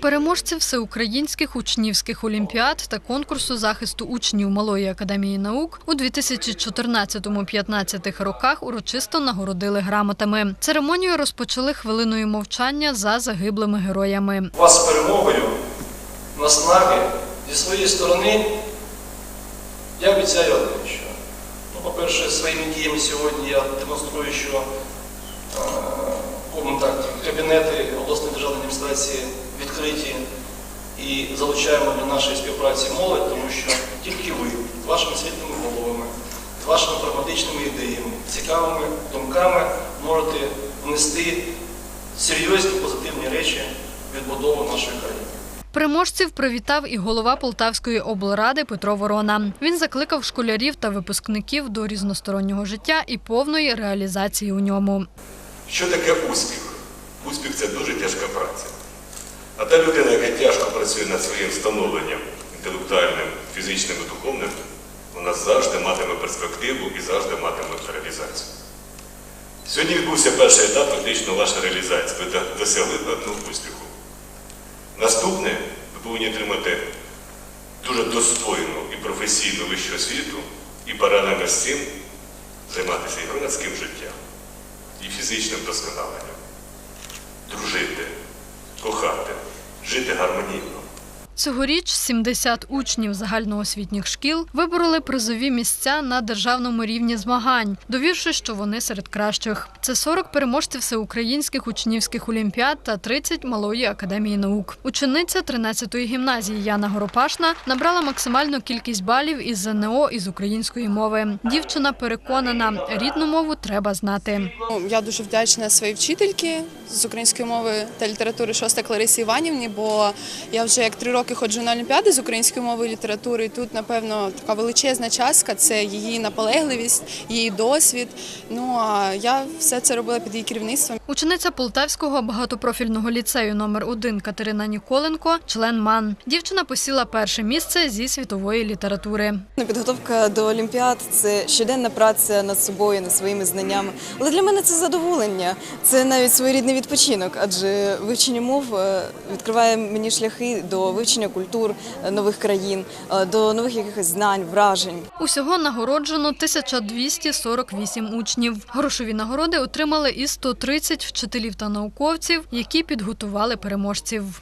Переможці всеукраїнських учнівських олімпіад та конкурсу захисту учнів Малої академії наук у 2014-15 роках урочисто нагородили грамотами. Церемонію розпочали хвилиною мовчання за загиблими героями. вас з перемогою, наснаги зі своєї сторони. Я обіцяю що, ну, по-перше, своїми діями сьогодні я демонструю, що е, ну, так, кабінети обласної державної адміністрації відкриті і залучаємо до нашої співпраці молодь, тому що тільки ви з вашими світлими головами, з вашими прагматичними ідеями, цікавими думками можете внести серйозні позитивні речі в відбудову нашої країни. Переможців привітав і голова Полтавської облради Петро Ворона. Він закликав школярів та випускників до різностороннього життя і повної реалізації у ньому. Що таке успіх? Успіх це дуже тяжка праця. Та людина, яка тяжко працює над своїм становленням інтелектуальним, фізичним і духовним, вона завжди матиме перспективу і завжди матиме реалізацію. Сьогодні відбувся перший етап фактично вашої реалізації. Ви досягли одного успіху. Наступне ви повинні отримати дуже достойну і професійну вищу освіту і паралельно з цим займатися і громадським життям, і фізичним досконаленням. Дружити, жити гармонійно. Цьогоріч 70 учнів загальноосвітніх шкіл вибороли призові місця на державному рівні змагань, довівши, що вони серед кращих. Це 40 переможців всеукраїнських учнівських олімпіад та 30 малої академії наук. Учениця 13-ї гімназії Яна Горопашна набрала максимальну кількість балів із ЗНО із української мови. Дівчина переконана, рідну мову треба знати. Я дуже вдячна своїй вчительці з української мови та літератури Шоста Кларисі Іванівні, бо я вже як три роки ходжу на олімпіади з української мови і літератури. І тут, напевно, така величезна частка це її наполегливість, її досвід. Ну а я все це робила під її керівництвом. Учениця Полтавського багатопрофільного ліцею номер 1 Катерина Ніколенко, член МАН. Дівчина посіла перше місце зі світової літератури. Ну, Підготовка до олімпіад це щоденна праця над собою, над своїми знаннями. Але для мене це задоволення, це навіть своєрідний відпочинок, адже вивчення мов е, відкриває мені шляхи до вивчення культур е, нових країн, е, до нових якихось знань, вражень. Усього нагороджено 1248 учнів. Грошові нагороди отримали і 130 вчителів та науковців, які підготували переможців.